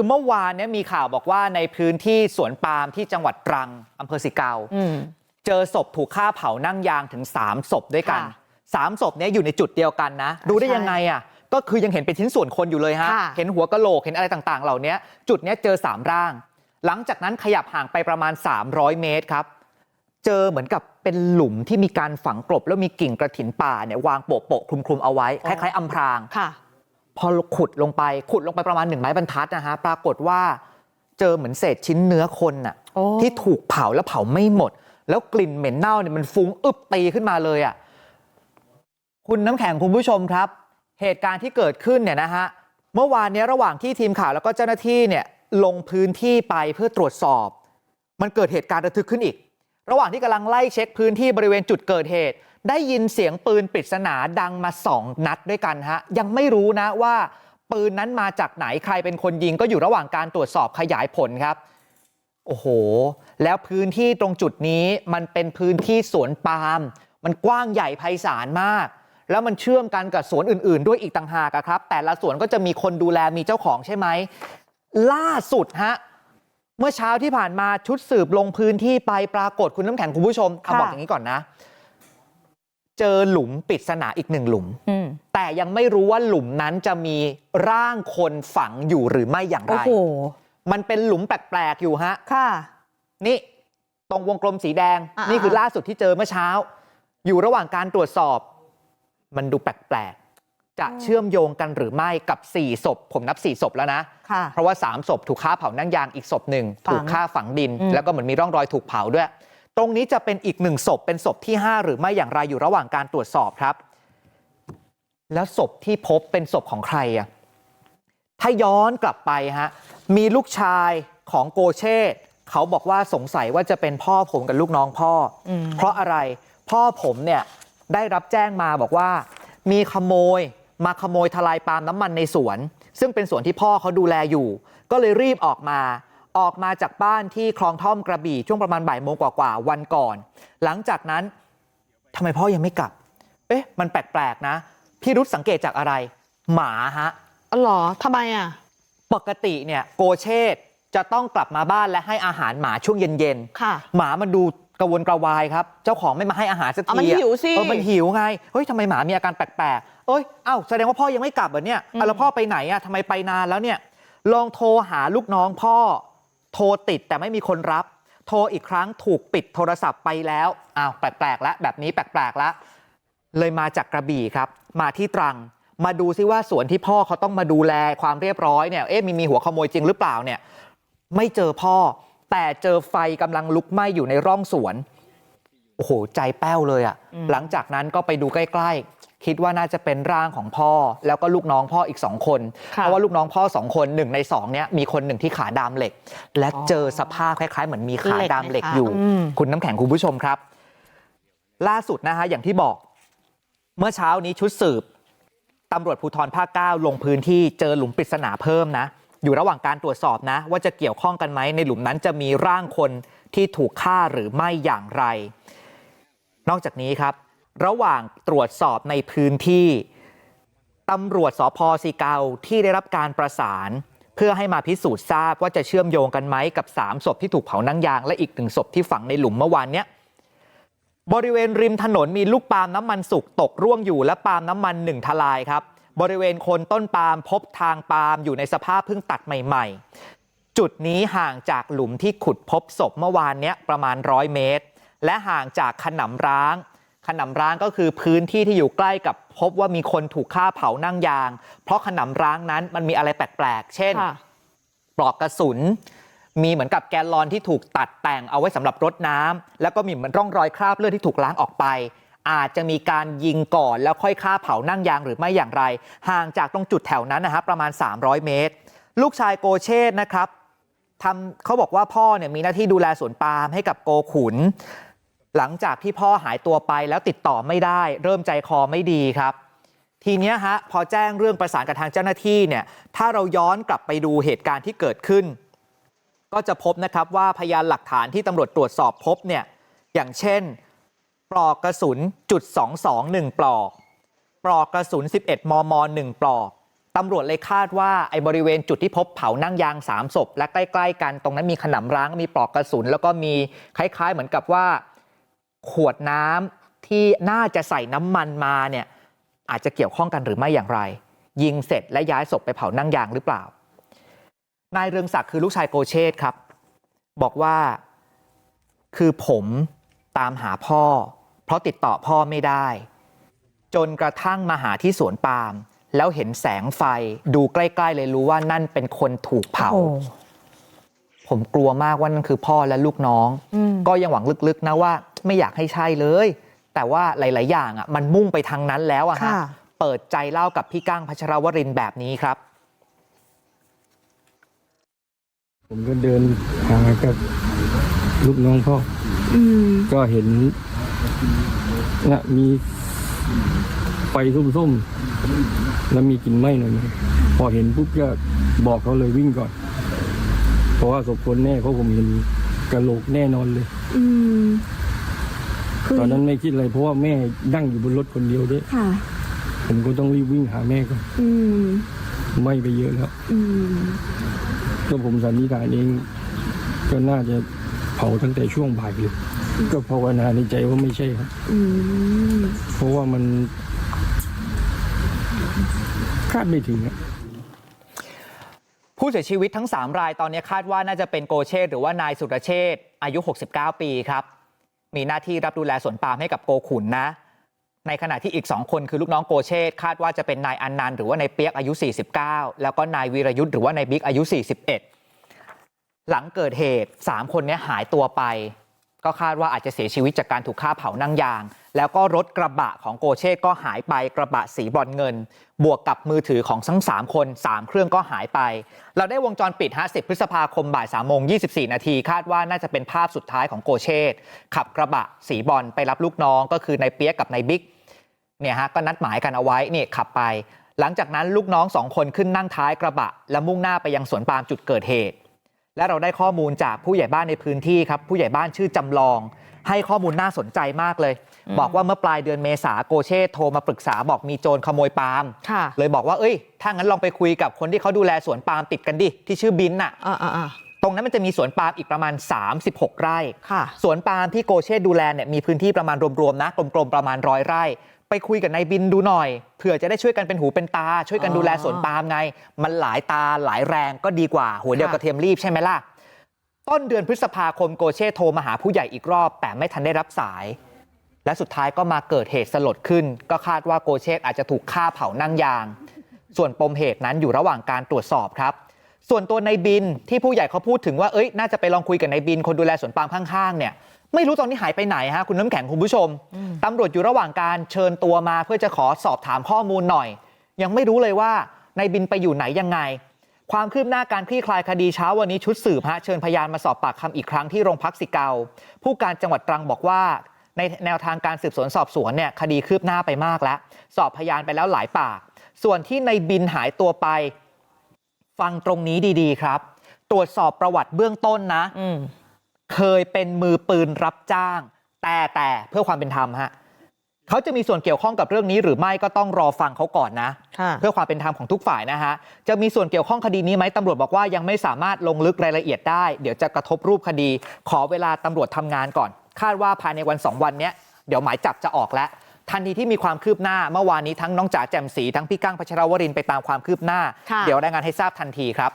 คือเมื่อวานเนี้มีข่าวบอกว่าในพื้นที่สวนปาล์มที่จังหวัดตรังอำเภอสิเกาอืมเจอศพถูกฆ่าเผานั่งยางถึง 3 ศพด้วยกันค่ะสามศพเนี้อยู่ในจุดเดียวกันนะรู้ได้ใช่ยังไงอะก็คือยังเห็นเป็นชิ้นส่วนคนอยู่เลยฮะค่ะเห็นหัวกะโหลกเห็นอะไรต่างๆ เหล่านี้จุดเนี้ยเจอ 3 ร่าง หลังจากนั้นขยับห่างไปประมาณ 300 เมตรครับ เจอเหมือนกับเป็นหลุมที่มีการฝังกลบแล้วมีกิ่งกระถินป่าเนี่ยวางโปะโปะๆคลุมๆเอาไว้คล้ายๆอำพรางค่ะ พอขุดลงไปขุดลงไปประมาณหนึ่งไม้บรรทัดนะฮะปรากฏว่าเจอเหมือนเศษชิ้นเนื้อคนน่ะโอ้ที่ถูกเผาแล้วเผาไม่หมด แล้วกลิ่นเหม็นเน่าเนี่ยมันฟุ้งอึบตีขึ้นมาเลยอะคุณน้ำแข็งคุณผู้ชมครับ เหตุการณ์ที่เกิดขึ้นเนี่ยนะฮะเมื่อวานเนี้ยระหว่างที่ทีมข่าวแล้วก็เจ้าหน้าที่เนี่ยลงพื้นที่ไปเพื่อตรวจสอบ มันเกิดเหตุการณ์ระทึกขึ้นอีก ระหว่างที่กำลังไล่เช็คพื้นที่บริเวณจุดเกิดเหตุ ได้ยินเสียงปืนปริศนาดังมาสองนัดด้วยกันฮะยังไม่รู้นะว่าปืนนั้นมาจากไหนใครเป็นคนยิงก็อยู่ระหว่างการตรวจสอบขยายผลครับโอ้โห แล้วพื้นที่ตรงจุดนี้มันเป็นพื้นที่สวนปาล์มมันกว้างใหญ่ไพศาลมาก แล้วมันเชื่อมกันกับสวนอื่น ๆ ด้วยอีกต่างหากครับ แต่ละสวนก็จะมีคนดูแลมีเจ้าของใช่ไหมล่าสุดฮะเมื่อเช้าที่ผ่านมาชุดสืบลงพื้นที่ไปปรากฏคุณน้ำแข็งคุณผู้ชมเอาบอกอย่างนี้ก่อนนะ เจอหลุมปริศนาอีกหนึ่งหลุมอืมแต่ยังไม่รู้ว่าหลุมนั้นจะมีร่างคนฝังอยู่หรือไม่อย่างไรโอ้โหมันเป็นหลุมแปลกๆอยู่ฮะค่ะนี่ตรงวงกลมสีแดงอ่านี่คือล่าสุดที่เจอเมื่อเช้า อยู่ระหว่างการตรวจสอบ มันดูแปลกๆจะเชื่อมโยงกันหรือไม่กับ 4 ศพ ผมนับ 4 ศพแล้วนะค่ะเพราะว่า 3 ศพถูกฆ่าเผานั่งยางอีกศพหนึ่งฝังถูกฆ่าฝังดินอืมแล้วก็เหมือนมีร่องรอยถูกเผาด้วย ตรงนี้จะเป็นอีกหนึ่งศพเป็นศพที่5หรือไม่อย่างไรอยู่ระหว่างการตรวจสอบครับ แล้วศพที่พบเป็นศพของใครอะถ้าย้อนกลับไปฮะมีลูกชายของโกเชตเขาบอกว่าสงสัยว่าจะเป็นพ่อผมกับลูกน้องพ่ออมเพราะอะไรพ่อผมเนี่ยได้รับแจ้งมาบอกว่า มีขโมยมาขโมยทลายปาล์มน้ำมันในสวน ซึ่งเป็นสวนที่พ่อเขาดูแลอยู่ ก็เลยรีบออกมา ออกมาจากบ้านที่คลองท่อมกระบี่ช่วงประมาณบ่ายโมงกว่าๆวันก่อน หลังจากนั้นทำไมพ่อยังไม่กลับ เอ๊ะ มันแปลกๆนะ พี่รุธสังเกตจากอะไร หมาฮะอ๋อเหรอทำไมอะ ปกติเนี่ยโกเชตจะต้องกลับมาบ้านและให้อาหารหมาช่วงเย็นค่ะๆหมามันดูกระวนกระวายครับ เจ้าของไม่มาให้อาหารสักอ๋อทีมันอะหิวสิเออมันหิวไง เฮ้ยทำไมหมามีอาการแปลกๆ เอ้ย เอ้าแสดงว่าพ่อยังไม่กลับเหรอเนี่ยอะแล้วพ่อไปไหนอะทำไมไปนานแล้วเนี่ย ลองโทรหาลูกน้องพ่อ โทรติดแต่ไม่มีคนรับโทรอีกครั้งถูกปิดโทรศัพท์ไปแล้วอ้าวแปลกๆแล้วแบบนี้แปลกๆแล้วเลยมาจากกระบี่ครับมาที่ตรังมาดูซิว่าสวนที่พ่อเขาต้องมาดูแลความเรียบร้อยเนี่ยเอ๊ะมีมีหัวขโมยจริงหรือเปล่าเนี่ยไม่เจอพ่อแต่เจอไฟกำลังลุกไหม้อยู่ในร่องสวนโอ้โหใจแป้วเลยอะ่ะหลังจากนั้นก็ไปดูใกล้ๆ คิดว่าน่าจะเป็นร่างของพ่อแล้วก็ลูกน้องพ่ออีกสองคนค่ะเพราะว่าลูกน้องพ่อสองคนหนึ่งในสองเนี้ยมีคนหนึ่งที่ขาดามเหล็ก และอ๋อเจอสภาพคล้ายๆ เหมือนมีขาเหล็กดามเหล็กไหมคะอยู่อืมคุณน้ำแข็งคุณผู้ชมครับ ล่าสุดนะฮะอย่างที่บอก เมื่อเช้านี้ชุดสืบตำรวจภูธรภาคเก้าลงพื้นที่เจอหลุมปริศนาเพิ่มนะ อยู่ระหว่างการตรวจสอบนะ ว่าจะเกี่ยวข้องกันไหมในหลุมนั้นจะมีร่างคนที่ถูกฆ่าหรือไม่อย่างไร นอกจากนี้ครับ ระหว่างตรวจสอบในพื้นที่ตำรวจสพสีเกาที่ได้รับการประสานเพื่อให้มาพิสูจน์ทราบว่าจะเชื่อมโยงกันไหมกับ3ศพที่ถูกเผานั่งยางและอีกหนึ่งศพที่ฝังในหลุมเมื่อวานเนี้ยบริเวณริมถนนมีลูกปาล์มน้ำมันสุกตกร่วงอยู่และปาล์มน้ำมันหนึ่งทลายครับ บริเวณคนต้นปาล์มพบทางปาล์มอยู่ในสภาพเพิ่งตัดใหม่ ๆ จุดนี้ห่างจากหลุมที่ขุดพบศพเมื่อวานเนี้ยประมาณร้อยเมตร และห่างจากขนำร้าง ขนำร้างก็คือพื้นที่ที่อยู่ใกล้กับพบว่ามีคนถูกฆ่าเผานั่งยางเพราะขนำร้างนั้นมันมีอะไรแปลกๆเช่นค่ะปลอกกระสุนมีเหมือนกับแกลลอนที่ถูกตัดแต่งเอาไว้สำหรับรดน้ำแล้วก็มีเหมือนร่องรอยคราบเลือดที่ถูกล้างออกไป อาจจะมีการยิงก่อนแล้วค่อยฆ่าเผานั่งยางหรือไม่อย่างไร ห่างจากตรงจุดแถวนั้นนะฮะประมาณ 300 เมตร ลูกชายโกเชตนะครับทำเขาบอกว่าพ่อเนี่ยมีหน้าที่ดูแลสวนปาล์มให้กับโกขุน หลังจากที่พ่อหายตัวไปแล้วติดต่อไม่ได้เริ่มใจคอไม่ดีครับ ทีนี้ฮะพอแจ้งเรื่องประสานกับทางเจ้าหน้าที่เนี่ยถ้าเราย้อนกลับไปดูเหตุการณ์ที่เกิดขึ้น ก็จะพบนะครับว่าพยานหลักฐานที่ตำรวจตรวจสอบพบเนี่ยอย่างเช่น ปลอกกระสุนจุด22 1 ปลอก ปลอกกระสุน 11 มม 1 ปลอกตำรวจเลยคาดว่าไอ้บริเวณจุดที่พบเผานั่งยางสามศพและใกล้ ๆ กันตรงนั้นมีขนำร้างมีปลอกกระสุน แล้วก็มีคล้าย ๆ เหมือนกับว่า ขวดน้ำที่น่าจะใส่น้ำมันมาเนี่ยอาจจะเกี่ยวข้องกันหรือไม่อย่างไร ยิงเสร็จและย้ายศพไปเผานั่งยางหรือเปล่านายเรืองศักดิ์คือลูกชายโกเชตครับ บอกว่าคือผมตามหาพ่อ เพราะติดต่อพ่อไม่ได้ จนกระทั่งมาหาที่สวนปาล์มแล้วเห็นแสงไฟดูใกล้ ๆ เลยรู้ว่านั่นเป็นคนถูกเผา ผมกลัวมากว่านั่นคือพ่อและลูกน้องอืมก็ยังหวังลึกๆนะว่าไม่อยากให้ใช่เลย แต่ว่าหลาย ๆ อย่างอะมันมุ่งไปทางนั้นแล้วอะฮะค่ะเปิดใจเล่ากับพี่ก้างพัชรวรินทร์แบบนี้ครับ ผมก็เดินหากับลูกน้องพ่ออืมก็เห็นนะมีไฟส้มๆแล้วมีกลิ่นไหม้หน่อยนึงพอเห็นปุ๊บก็บอกเขาเลยวิ่งก่อน เพราะว่าศพคนแน่เพราะผมเห็นกระโหลกแน่นอนเลย อืมคือตอนนั้นไม่คิดอะไรเพราะว่าแม่นั่งอยู่บนรถคนเดียวด้วย ค่ะ ผมก็ต้องรีบวิ่งหาแม่ก่อนอืม ไหม้ไปเยอะแล้วอืม ก็ผมสันนิษฐานเองก็น่าจะเผาตั้งแต่ช่วงบ่ายเลยก็ภาวนาในใจว่าไม่ใช่ครับ อืม เพราะว่ามันคาดไม่ถึงอะ ผู้เสียชีวิตทั้ง3รายตอนนี้คาดว่าน่าจะเป็นโกเชตหรือว่านายสุรเชษอายุ 69 ปีครับ มีหน้าที่รับดูแลสวนปาล์มให้กับโกขุนนะ ในขณะที่อีก 2 คนคือลูกน้องโกเชตคาดว่าจะเป็นนายอันนันหรือว่านายเปียกอายุ 49 แล้วก็นายวีรยุทธ์หรือว่านายบิ๊กอายุ 41 หลังเกิดเหตุ 3 คนนี้หายตัวไป ก็คาดว่าอาจจะเสียชีวิตจากการถูกฆ่าเผานั่งยางแล้วก็รถกระบะของโกเชตก็หายไปกระบะสีบรอนเงิน บวกกับมือถือของทั้ง 3 คน 3 เครื่องก็หายไป เราได้วงจรปิด 50 พฤษภาคมบ่าย3โมง 24 นาที คาดว่าน่าจะเป็นภาพสุดท้ายของโกเชตขับกระบะสีบอลไปรับลูกน้องก็คือนายเปียกกับนายบิ๊กเนี่ยฮะก็นัดหมายกันเอาไว้นี่ขับไป หลังจากนั้นลูกน้องสองคนขึ้นนั่งท้ายกระบะ และมุ่งหน้าไปยังสวนปาล์มจุดเกิดเหตุ และเราได้ข้อมูลจากผู้ใหญ่บ้านในพื้นที่ครับผู้ใหญ่บ้านชื่อจำลอง ให้ข้อมูลน่าสนใจมากเลย บอกว่าเมื่อปลายเดือนเมษาโกเช่โทรมาปรึกษาบอกมีโจรขโมยปาล์มค่ะเลยบอกว่าเอ้ยถ้างั้นลองไปคุยกับคนที่เขาดูแลสวนปาล์มติดกันดิที่ชื่อบินน่ะอ่าอ่าอ่าตรงนั้นมันจะมีสวนปาล์มอีกประมาณ 36 ไร่ค่ะสวนปาล์มที่โกเช่ดูแลเนี่ยมีพื้นที่ประมาณรวมๆนะกลมๆประมาณร้อยไร่ ไปคุยกับนายบินดูหน่อยเผื่อจะได้ช่วยกันเป็นหูเป็นตาช่วยกันอ๋อดูแลสวนปาล์มไงมันหลายตาหลายแรงก็ดีกว่าหัวเดียวค่ะกระเทียมรีบใช่ไหมล่ะต้นเดือนพฤษภาคมโกเช่โทรมาหาผู้ใหญ่อีกรอบแต่ไม่ทันได้รับสาย และสุดท้ายก็มาเกิดเหตุสลดขึ้น ก็คาดว่าโกเชตอาจจะถูกฆ่าเผานั่งยาง ส่วนปมเหตุนั้นอยู่ระหว่างการตรวจสอบครับ ส่วนตัวในบินที่ผู้ใหญ่เขาพูดถึงว่าเอ้ยน่าจะไปลองคุยกับนายบินคนดูแลสวนปาล์มข้างๆเนี่ย ไม่รู้ตอนนี้หายไปไหนฮะคุณน้ำแข็งคุณผู้ชมตำรวจอยู่ระหว่างการเชิญตัวมาเพื่อจะขอสอบถามข้อมูลหน่อย ยังไม่รู้เลยว่านายบินไปอยู่ไหนยังไง ความคืบหน้าการคลี่คลายคดีเช้าวันนี้ชุดสืบฮะเชิญพยานมาสอบปากคำอีกครั้งที่โรงพักสิเกาผู้การจังหวัดตรังบอกว่าในแนวทางการสืบสวนสอบสวนเนี่ยคดีคืบหน้าไปมากแล้ว สอบพยานไปแล้วหลายปาก ส่วนที่ในบินหายตัวไป ฟังตรงนี้ดีๆ ครับ ตรวจสอบประวัติเบื้องต้นนะอืม เคยเป็นมือปืนรับจ้างแต่แต่เพื่อความเป็นธรรมฮะเขาจะมีส่วนเกี่ยวข้องกับเรื่องนี้หรือไม่ก็ต้องรอฟังเขาก่อนนะค่ะเพื่อความเป็นธรรมของทุกฝ่ายนะฮะจะมีส่วนเกี่ยวข้องคดีนี้ไหมตำรวจบอกว่ายังไม่สามารถลงลึกรายละเอียดได้เดี๋ยวจะกระทบรูปคดี ขอเวลาตำรวจทำงานก่อน คาดว่าภายในวัน 2 วันเนี้ยเดี๋ยวหมายจับจะออกแล้วทันทีที่มีความคืบหน้าเมื่อวานนี้ทั้งน้องจ๋าแจ่มสีทั้งพี่กั้งพัชรวรินทร์ไปตามความคืบหน้าค่ะเดี๋ยวรายงานให้ทราบทันทีครับ